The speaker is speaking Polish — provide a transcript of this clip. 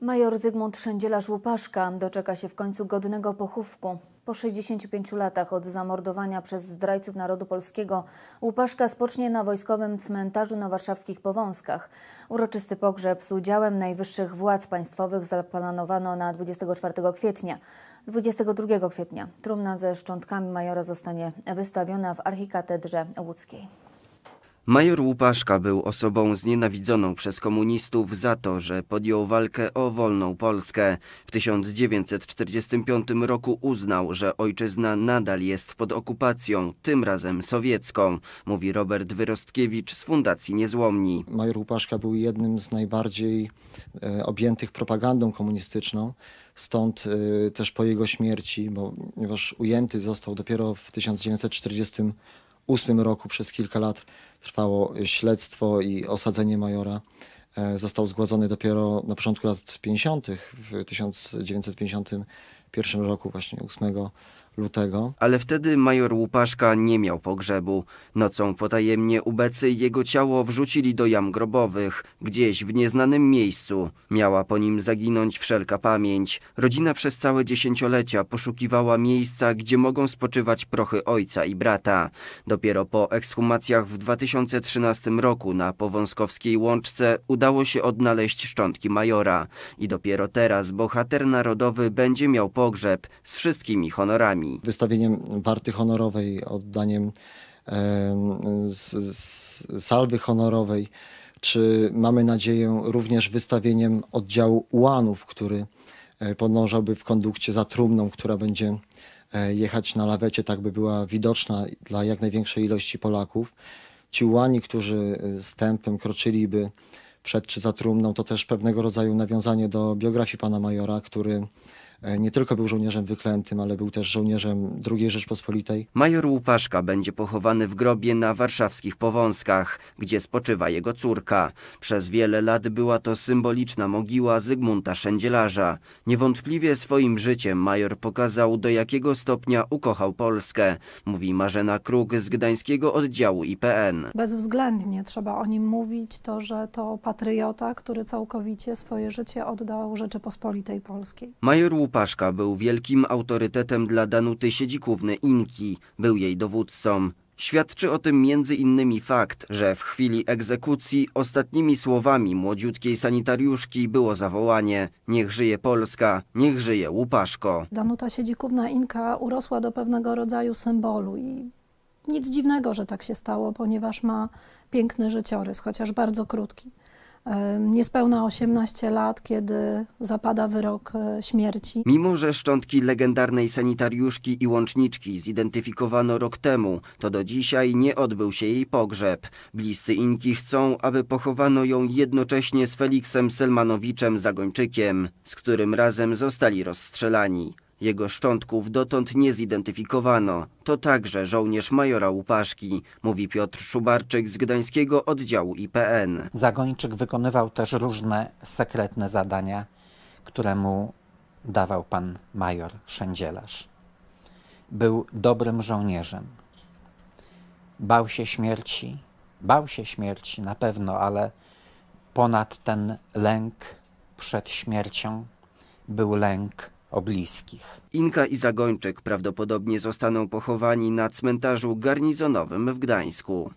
Major Zygmunt Szędzielarz-Łupaszka doczeka się w końcu godnego pochówku. Po 65 latach od zamordowania przez zdrajców narodu polskiego Łupaszka spocznie na wojskowym cmentarzu na warszawskich Powązkach. Uroczysty pogrzeb z udziałem najwyższych władz państwowych zaplanowano na 24 kwietnia. 22 kwietnia trumna ze szczątkami majora zostanie wystawiona w archikatedrze łódzkiej. Major Łupaszka był osobą znienawidzoną przez komunistów za to, że podjął walkę o wolną Polskę. W 1945 roku uznał, że ojczyzna nadal jest pod okupacją, tym razem sowiecką, mówi Robert Wyrostkiewicz z Fundacji Niezłomni. Major Łupaszka był jednym z najbardziej e, objętych propagandą komunistyczną. Stąd e, też po jego śmierci, bo, ponieważ ujęty został dopiero w 1948 roku, przez kilka lat trwało śledztwo i osadzenie majora. E, Został zgładzony dopiero na początku lat 50. w 1951 roku, właśnie 8 lutego. Ale wtedy major Łupaszka nie miał pogrzebu. Nocą potajemnie ubecy jego ciało wrzucili do jam grobowych, gdzieś w nieznanym miejscu. Miała po nim zaginąć wszelka pamięć. Rodzina przez całe dziesięciolecia poszukiwała miejsca, gdzie mogą spoczywać prochy ojca i brata. Dopiero po ekshumacjach w 2013 roku na Powązkowskiej Łączce udało się odnaleźć szczątki majora. I dopiero teraz bohater narodowy będzie miał pogrzeb z wszystkimi honorami. Wystawieniem warty honorowej, oddaniem salwy honorowej, czy mamy nadzieję również wystawieniem oddziału ułanów, który e, podążałby w kondukcie za trumną, która będzie e, jechać na lawecie, tak by była widoczna dla jak największej ilości Polaków. Ci ułani, którzy e, stępem kroczyliby przed czy za trumną, to też pewnego rodzaju nawiązanie do biografii pana majora, który nie tylko był żołnierzem wyklętym, ale był też żołnierzem II Rzeczpospolitej. Major Łupaszka będzie pochowany w grobie na warszawskich Powązkach, gdzie spoczywa jego córka. Przez wiele lat była to symboliczna mogiła Zygmunta Szędzielarza. Niewątpliwie swoim życiem major pokazał, do jakiego stopnia ukochał Polskę, mówi Marzena Kruk z gdańskiego oddziału IPN. Bezwzględnie trzeba o nim mówić, to, że to patriota, który całkowicie swoje życie oddał Rzeczypospolitej Polskiej. Major Łupaszka był wielkim autorytetem dla Danuty Siedzikówny Inki, był jej dowódcą. Świadczy o tym między innymi fakt, że w chwili egzekucji ostatnimi słowami młodziutkiej sanitariuszki było zawołanie Niech żyje Polska, niech żyje Łupaszko. Danuta Siedzikówna Inka urosła do pewnego rodzaju symbolu i nic dziwnego, że tak się stało, ponieważ ma piękny życiorys, chociaż bardzo krótki. Niespełna 18 lat, kiedy zapada wyrok e, śmierci. Mimo, że szczątki legendarnej sanitariuszki i łączniczki zidentyfikowano rok temu, to do dzisiaj nie odbył się jej pogrzeb. Bliscy Inki chcą, aby pochowano ją jednocześnie z Feliksem Selmanowiczem Zagończykiem, z którym razem zostali rozstrzelani. Jego szczątków dotąd nie zidentyfikowano. To także żołnierz majora Łupaszki, mówi Piotr Szubarczyk z gdańskiego oddziału IPN. Zagończyk wykonywał też różne sekretne zadania, które mu dawał pan major Szędzielarz. Był dobrym żołnierzem. Bał się śmierci, bał się śmierci na pewno, ale ponad ten lęk przed śmiercią był lęk o bliskich. Inka i Zagończyk prawdopodobnie zostaną pochowani na cmentarzu garnizonowym w Gdańsku.